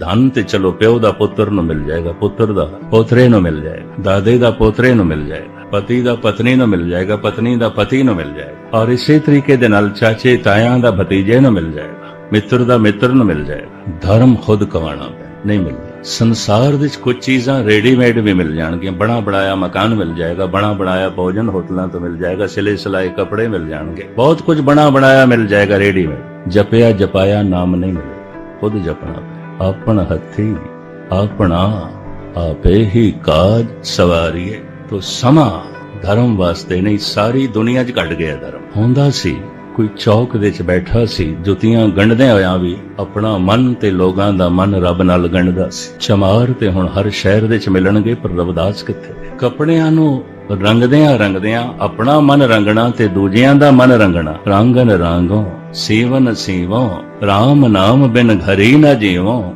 ਧਨ ਤੇ ਚਲੋ ਪਿਓ ਦਾ ਪੁੱਤਰ ਨੂੰ ਮਿਲ ਜਾਏਗਾ, ਪੁੱਤਰ ਦਾ ਪੋਤਰੇ ਨੂੰ ਮਿਲ ਜਾਏਗਾ, ਦਾਦੇ ਦਾ ਪੋਤਰੇ ਨੂੰ ਮਿਲ ਜਾਏਗਾ, ਪਤੀ ਦਾ ਪਤਨੀ ਨੂੰ ਮਿਲ ਜਾਏਗਾ, ਪਤਨੀ ਦਾ ਪਤੀ ਨੂੰ ਮਿਲ ਜਾਏਗਾ। ਔਰ ਇਸੇ ਤਰੀਕੇ ਦੇ ਨਾਲ ਚਾਚੇ ਤਾਇਆਂ ਦਾ ਭਤੀਜੇ ਨੂੰ ਮਿਲ ਜਾਏਗਾ, ਮਿੱਤਰ ਦਾ ਮਿੱਤਰ ਨੂੰ ਮਿਲ ਜਾਏਗਾ। ਧਰਮ ਖੁਦ ਕਮਾਣਾ ਨਹੀਂ ਮਿਲਦਾ। ਸੰਸਾਰ ਵਿੱਚ ਕੁਝ ਚੀਜ਼ਾਂ ਰੈਡੀਮੇਡ ਵੀ ਮਿਲ ਜਾਣਗੀਆਂ ਬਣਾ ਬਣਾਇਆ ਮਕਾਨ ਮਿਲ ਜਾਏਗਾ ਬਣਾ ਬਣਾਇਆ ਭੋਜਨ ਹੋਟਲਾਂ ਤੋਂ ਮਿਲ ਜਾਏਗਾ ਸਿਲੇ ਸਿਲਾਏ ਕੱਪੜੇ ਮਿਲ ਜਾਣਗੇ, ਬਹੁਤ ਕੁਝ ਬਣਾ ਬਣਾਇਆ ਮਿਲ ਜਾਏਗਾ ਰੈਡੀਮੇਡ ਜਪਿਆ ਜਪਾਇਆ ਨਾਮ ਨਹੀਂ ਮਿਲੇਗਾ ਖੁਦ ਜਪਣਾ ਆਪਣ ਹੱਥੀ, ਆਪਣਾ ਆਪੇ ਹੀ ਕਾਜ ਸਵਾਰੀਏ। ਤੋ ਸਮਾਂ ਧਰਮ ਵਾਸਤੇ ਨਹੀਂ, ਸਾਰੀ ਦੁਨੀਆ 'ਚ ਘਟ ਗਿਆ ਧਰਮ। ਹੁੰਦਾ ਸੀ, ਕੋਈ ਚੌਕ ਦੇ ਵਿੱਚ ਬੈਠਾ ਸੀ, ਜੁੱਤੀਆਂ ਗੰਢਦੇ ਹੋਇਆ ਵੀ ਆਪਣਾ ਮਨ ਤੇ ਲੋਕਾਂ ਦਾ ਮਨ ਰੱਬ ਨਾਲ ਗੰਢਦਾ ਸੀ। ਚਮਾਰ ਤੇ ਹੁਣ ਹਰ ਸ਼ਹਿਰ ਦੇ ਵਿੱਚ ਮਿਲਣਗੇ, ਪਰ ਰਵਦਾਸ ਕਿੱਥੇ? ਕੱਪੜਿਆਂ ਨੂੰ ਰੰਗਦਿਆਂ ਰੰਗਦਿਆਂ ਆਪਣਾ ਮਨ ਰੰਗਣਾ ਤੇ ਦੂਜਿਆਂ ਦਾ ਮਨ ਰੰਗਣਾ। ਰੰਗਨ ਰਾਂਗੋ, ਸੇਵਨ ਸੇਵੋ RAM ਨਾਮ ਬਿਨ ਘਰੇ ਨਾ ਜੀਵੋ।